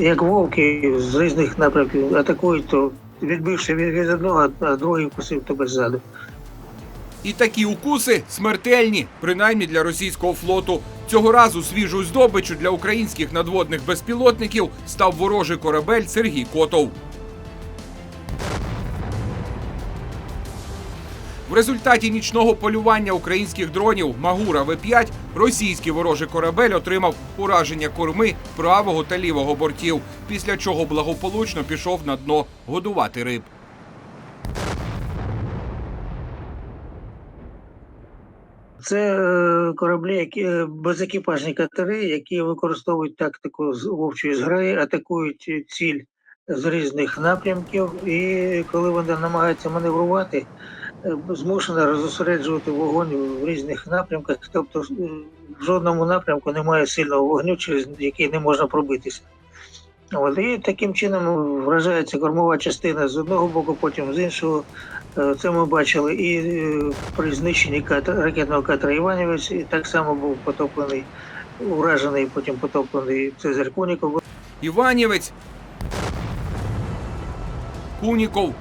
як вовки з різних напрямків атакують, то відбивши від, одного, а другий вкусив тебе ззаду. І такі укуси смертельні, принаймні для російського флоту. Цього разу свіжою здобичу для українських надводних безпілотників став ворожий корабель Сергій Котов. В результаті нічного полювання українських дронів Магура В5 російський ворожий корабель отримав ураження корми правого та лівого бортів, після чого благополучно пішов на дно годувати риб. Це е, кораблі, які е, безекіпажні катери, які використовують тактику з вовчої зграї, атакують ціль з різних напрямків, і коли вони намагаються маневрувати, е, змушені зосереджувати вогонь в різних напрямках. Тобто е, в жодному напрямку немає сильного вогню, через який не можна пробитися. От, і таким чином вражається кормова частина з одного боку, потім з іншого. Е, Це ми бачили і при знищенні ракетного катера Іванівець, і так само був потоплений, уражений, потім потоплений Цезарь Куніков. Іванівець, Куніков.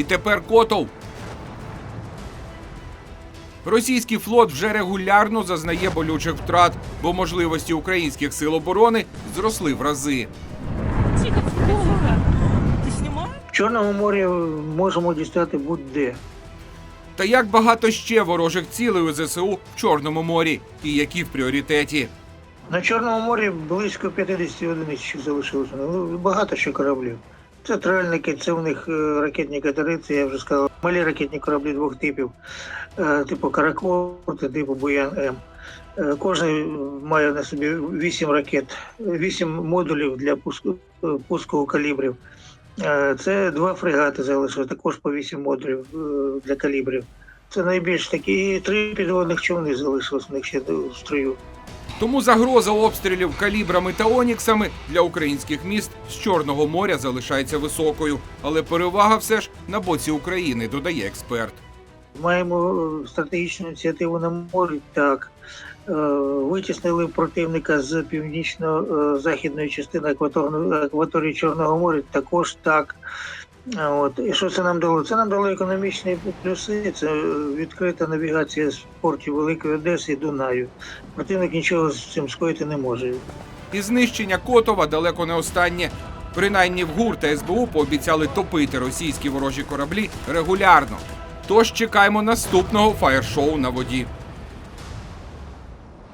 І тепер Котов. Російський флот вже регулярно зазнає болючих втрат, бо можливості українських сил оборони зросли в рази. В Чорному морі можемо дістати будь-де. Та як багато ще ворожих цілей у ЗСУ в Чорному морі, і які в пріоритеті. На Чорному морі близько 50 одиниць ще залишилося. Ну, багато ще кораблів. Це тральники, це в них е, ракетні катери, це я вже сказав. Малі ракетні кораблі двох типів, е, типу Каракол та типу Буян М. Е, Кожен має на собі 8 ракет, 8 модулів для пуску, пуску калібрів. Це два фрегати залишили, також по 8 модулів для калібрів. Це найбільш такі три підводних човни залишилось в них ще в строю. Тому загроза обстрілів калібрами та оніксами для українських міст з Чорного моря залишається високою, але перевага все ж на боці України, додає експерт. Маємо е, стратегічну ініціативу на морі. Так Е, витіснили противника з північно-західної частини акваторної акваторії Чорного моря. Також так. От і що це нам дало? Це нам дало економічні плюси. Це відкрита навігація з портів Великої Одеси і Дунаю. Противник нічого з цим скоїти не може. І знищення Котова далеко не останнє. Принаймні в ГУР та СБУ пообіцяли топити російські ворожі кораблі регулярно. Тож чекаємо наступного фаєр-шоу на воді.